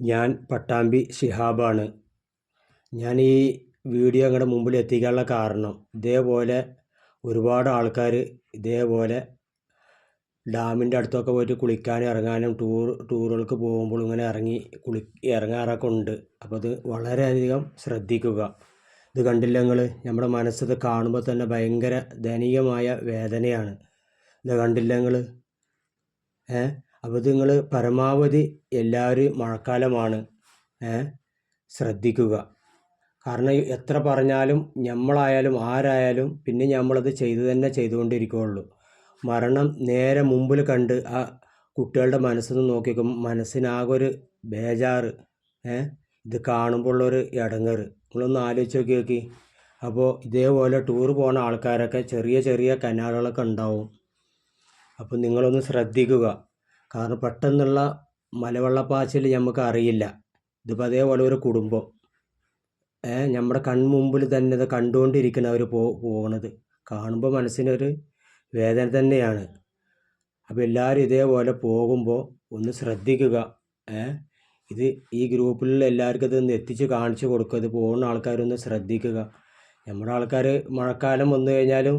ഞാൻ പട്ടാമ്പി ശിഹാബാണ്. ഞാൻ ഈ വീഡിയോ നിങ്ങളുടെ മുമ്പിൽ എത്തിക്കാനുള്ള കാരണം ഇതേപോലെ ഒരുപാട് ആൾക്കാർ ഇതേപോലെ ഡാമിന്റെ അടുത്തൊക്കെ പോയിട്ട് കുളിക്കാനും ഇറങ്ങാനും ടൂർ ടൂറുകൾക്ക് പോകുമ്പോൾ ഇങ്ങനെ ഇറങ്ങി കുളി ഇറങ്ങാറൊക്കെ ഉണ്ട്. അപ്പോൾ അത് വളരെയധികം ശ്രദ്ധിക്കുക. ഇത് കണ്ടില്ല നിങ്ങൾ നമ്മുടെ മനസ്സത് കാണുമ്പോൾ തന്നെ ഭയങ്കര ദയനീയമായ വേദനയാണ്. ഇത് കണ്ടില്ല നിങ്ങൾ ഏ? അപ്പോൾ നിങ്ങൾ പരമാവധി എല്ലാവരും മഴക്കാലമാണ്. ശ്രദ്ധിക്കുക. കാരണം എത്ര പറഞ്ഞാലും നമ്മളായാലും ആരായാലും പിന്നെ നമ്മളത് ചെയ്തു തന്നെ ചെയ്തുകൊണ്ടിരിക്കുകയുള്ളൂ. മരണം നേരെ മുമ്പിൽ കണ്ട് ആ കുട്ടികളുടെ മനസ്സൊന്ന് നോക്കി മനസ്സിനാകൊരു ബേജാറ്. ഇത് കാണുമ്പോൾ ഉള്ളൊരു ഇടങ്ങറ് നിങ്ങളൊന്ന് ആലോചിച്ച് നോക്കി നോക്കി. അപ്പോൾ ഇതേപോലെ ടൂർ പോകുന്ന ആൾക്കാരൊക്കെ ചെറിയ ചെറിയ കനാലുകളൊക്കെ ഉണ്ടാവും. അപ്പോൾ നിങ്ങളൊന്ന് ശ്രദ്ധിക്കുക. കാരണം പെട്ടെന്നുള്ള മലവെള്ളപ്പാച്ചിൽ നമുക്ക് അറിയില്ല. ഇതിപ്പോൾ അതേപോലെ ഒരു കുടുംബം. നമ്മുടെ കൺമുമ്പിൽ തന്നെ ഇത് കണ്ടുകൊണ്ടിരിക്കണം അവർ പോ പോകണത് കാണുമ്പോൾ മനസ്സിനൊരു വേദന തന്നെയാണ്. അപ്പോൾ എല്ലാവരും ഇതേപോലെ പോകുമ്പോൾ ഒന്ന് ശ്രദ്ധിക്കുക. ഇത് ഈ ഗ്രൂപ്പിലുള്ള എല്ലാവർക്കും ഇതൊന്ന് എത്തിച്ച് കാണിച്ചു കൊടുക്കുക. ഇത് പോകുന്ന ആൾക്കാരൊന്ന് ശ്രദ്ധിക്കുക. നമ്മുടെ ആൾക്കാർ മഴക്കാലം വന്നു കഴിഞ്ഞാലും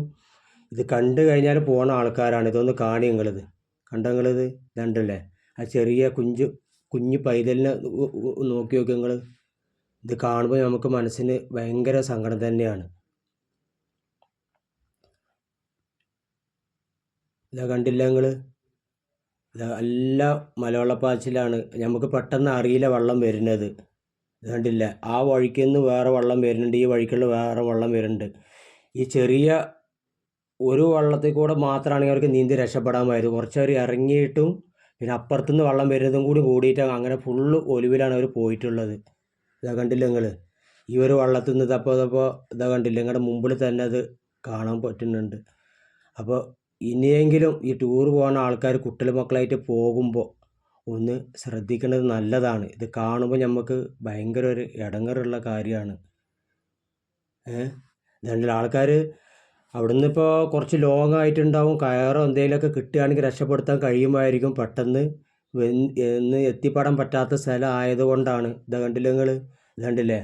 ഇത് കണ്ടു കഴിഞ്ഞാൽ പോകുന്ന ആൾക്കാരാണ്. ഇതൊന്ന് കാണി നിങ്ങളിത് കണ്ടോ നിങ്ങളിത് ആ ചെറിയ കുഞ്ചു കുഞ്ഞു പൈതലിനെ നോക്കി നോക്കി നിങ്ങൾ ഇത് കാണുമ്പോൾ നമുക്ക് മനസ്സിന് ഭയങ്കര സങ്കടം തന്നെയാണ്. ഇതാ കണ്ടില്ല നിങ്ങൾ നല്ല മലവെള്ളപ്പാച്ചിലാണ്. നമുക്ക് പെട്ടെന്ന് അറിയില്ല വെള്ളം വരുന്നത്. കണ്ടില്ല? ആ വഴിക്ക് നിന്ന് വേറെ വെള്ളം വരുന്നുണ്ട്. ഈ വഴിക്കുള്ള വേറെ വെള്ളം വരുന്നുണ്ട്. ഈ ചെറിയ ഒരു വള്ളത്തിൽ കൂടെ മാത്രമാണെങ്കിൽ അവർക്ക് നീന്തി രക്ഷപ്പെടാമായിരുന്നു. കുറച്ച് അവർ ഇറങ്ങിയിട്ടും പിന്നെ അപ്പുറത്തുനിന്ന് വള്ളം വരുന്നതും കൂടി കൂടിയിട്ട് അങ്ങനെ ഫുള്ള് ഒലിവിലാണ് അവർ പോയിട്ടുള്ളത്. ഇതാ കണ്ടില്ല നിങ്ങൾ ഈ ഒരു വള്ളത്തിൽ നിന്ന് ഇതപ്പോൾ ഇതപ്പോൾ ഇതാ കണ്ടില്ല? നിങ്ങളുടെ മുമ്പിൽ തന്നെ അത് കാണാൻ പറ്റുന്നുണ്ട്. അപ്പോൾ ഇനിയെങ്കിലും ഈ ടൂർ പോകുന്ന ആൾക്കാർ കുട്ടികൾ മക്കളായിട്ട് പോകുമ്പോൾ ഒന്ന് ശ്രദ്ധിക്കേണ്ടത് നല്ലതാണ്. ഇത് കാണുമ്പോൾ നമുക്ക് ഭയങ്കര ഒരു ഇടങ്ങറുള്ള കാര്യമാണ്. ഏഹ്? ആൾക്കാർ അവിടുന്ന് ഇപ്പോൾ കുറച്ച് ലോങ് ആയിട്ടുണ്ടാവും. കയറോ എന്തെങ്കിലുമൊക്കെ കിട്ടുകയാണെങ്കിൽ രക്ഷപ്പെടുത്താൻ കഴിയുമായിരിക്കും പെട്ടെന്ന്. എന്ന് എത്തിപ്പെടാൻ പറ്റാത്ത സ്ഥലം ആയതുകൊണ്ടാണ്. ഇത് കണ്ടില്ല നിങ്ങൾ കണ്ടില്ലേ?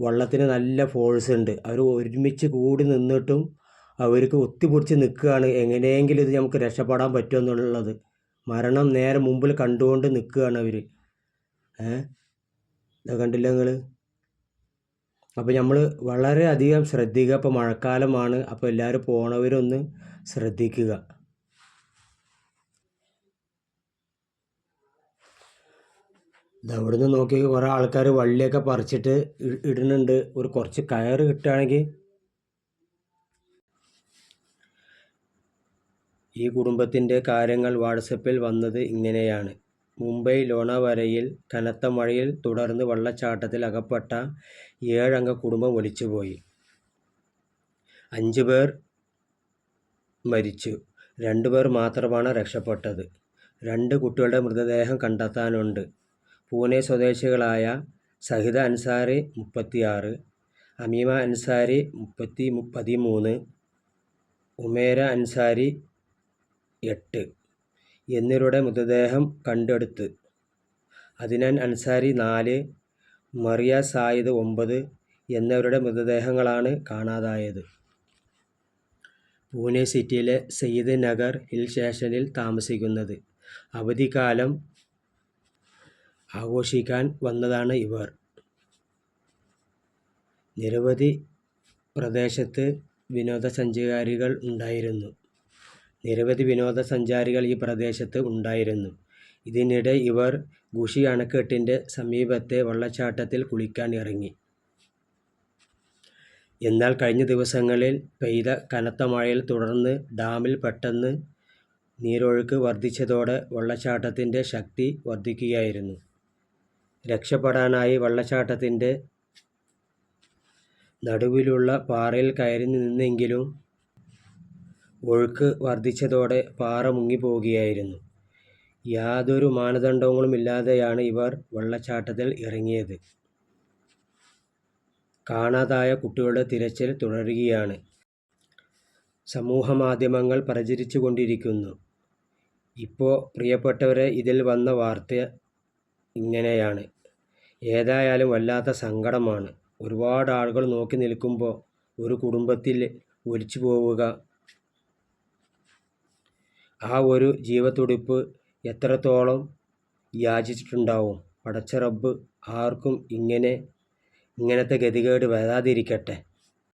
വള്ളത്തിന് നല്ല ഫോഴ്സ് ഉണ്ട്. അവർ ഒരുമിച്ച് കൂടി നിന്നിട്ടും അവർക്ക് ഒത്തിപ്പിടിച്ച് നിൽക്കുകയാണ്. എങ്ങനെയെങ്കിലും ഇത് നമുക്ക് രക്ഷപ്പെടാൻ പറ്റുമെന്നുള്ളത് മരണം നേരെ മുമ്പിൽ കണ്ടുകൊണ്ട് നിൽക്കുകയാണ് അവർ ഏ? ഇത് കണ്ടില്ല നിങ്ങൾ അപ്പോൾ നമ്മൾ വളരെയധികം ശ്രദ്ധിക്കുക ഇപ്പോൾ മഴക്കാലമാണ്. അപ്പോൾ എല്ലാവരും പോണവരൊന്ന് ശ്രദ്ധിക്കുക. നിന്ന് നോക്കി കുറേ ആൾക്കാർ വള്ളിയൊക്കെ പറിച്ചിട്ട് ഇടുന്നുണ്ട്. ഒരു കുറച്ച് കയർ കിട്ടുകയാണെങ്കിൽ ഈ കുടുംബത്തിന്റെ കാര്യങ്ങൾ വാട്സപ്പിൽ വന്നത് ഇങ്ങനെയാണ്. മുംബൈ ലോണാവരയിൽ കനത്ത മഴയിൽ തുടർന്ന് വെള്ളച്ചാട്ടത്തിൽ അകപ്പെട്ട ഏഴംഗ കുടുംബം ഒലിച്ചുപോയി. അഞ്ച് പേർ മരിച്ചു. രണ്ട് പേർ മാത്രമാണ് രക്ഷപ്പെട്ടത്. രണ്ട് കുട്ടികളുടെ മൃതദേഹം കണ്ടെത്താനുണ്ട്. പൂനെ സ്വദേശികളായ സഹിദ അൻസാരി മുപ്പത്തിയാറ് അമീമ അൻസാരി മുപ്പത്തി പതിമൂന്ന് ഉമേര അൻസാരി എട്ട്. എന്നിവരുടെ മൃതദേഹം കണ്ടെടുത്ത്. അദ്നാൻ അൻസാരി നാല് മറിയ സായിദ് ഒമ്പത് എന്നിവരുടെ മൃതദേഹങ്ങളാണ് കാണാതായത്. പൂനെ സിറ്റിയിലെ സയ്യിദ് നഗർ ഹിൽ സ്റ്റേഷനിൽ താമസിക്കുന്നത്. അവധിക്കാലം ആഘോഷിക്കാൻ വന്നതാണ് ഇവർ. നിരവധി പ്രദേശത്ത് വിനോദസഞ്ചാരികൾ ഉണ്ടായിരുന്നു. നിരവധി വിനോദസഞ്ചാരികൾ ഈ പ്രദേശത്ത് ഉണ്ടായിരുന്നു. ഇതിനിടെ ഇവർ ഗുഷി അണക്കെട്ടിന്റെ സമീപത്തെ വെള്ളച്ചാട്ടത്തിൽ കുളിക്കാൻ ഇറങ്ങി. എന്നാൽ കഴിഞ്ഞ ദിവസങ്ങളിൽ പെയ്ത കനത്ത മഴയിൽ തുടർന്ന് ഡാമിൽ പെട്ടെന്ന് നീരൊഴുക്ക് വർദ്ധിച്ചതോടെ വെള്ളച്ചാട്ടത്തിന്റെ ശക്തി വർദ്ധിക്കുകയായിരുന്നു. രക്ഷപ്പെടാനായി വെള്ളച്ചാട്ടത്തിന്റെ നടുവിലുള്ള പാറയിൽ കയറി നിന്നെങ്കിലും ഒഴുക്ക് വർദ്ധിച്ചതോടെ പാറ മുങ്ങിപ്പോവുകയായിരുന്നു. യാതൊരു മാനദണ്ഡങ്ങളുമില്ലാതെയാണ് ഇവർ വെള്ളച്ചാട്ടത്തിൽ ഇറങ്ങിയത്. കാണാതായ കുട്ടികളുടെ തിരച്ചിൽ തുടരുകയാണ്. സമൂഹമാധ്യമങ്ങൾ പ്രചരിച്ചു കൊണ്ടിരിക്കുന്നു ഇപ്പോൾ പ്രിയപ്പെട്ടവരെ ഇതിൽ വന്ന വാർത്ത ഇങ്ങനെയാണ്. ഏതായാലും വല്ലാത്ത സങ്കടമാണ്. ഒരുപാട് ആളുകൾ നോക്കി നിൽക്കുമ്പോൾ ഒരു കുടുംബത്തിൽ ഒലിച്ചു പോവുക ആ ഒരു ജീവത്തുടിപ്പ് എത്രത്തോളം യാചിച്ചിട്ടുണ്ടാവും? പടച്ച റബ്ബ് ആർക്കും ഇങ്ങനെ ഇങ്ങനത്തെ ഗതികേട് വരാതിരിക്കട്ടെ.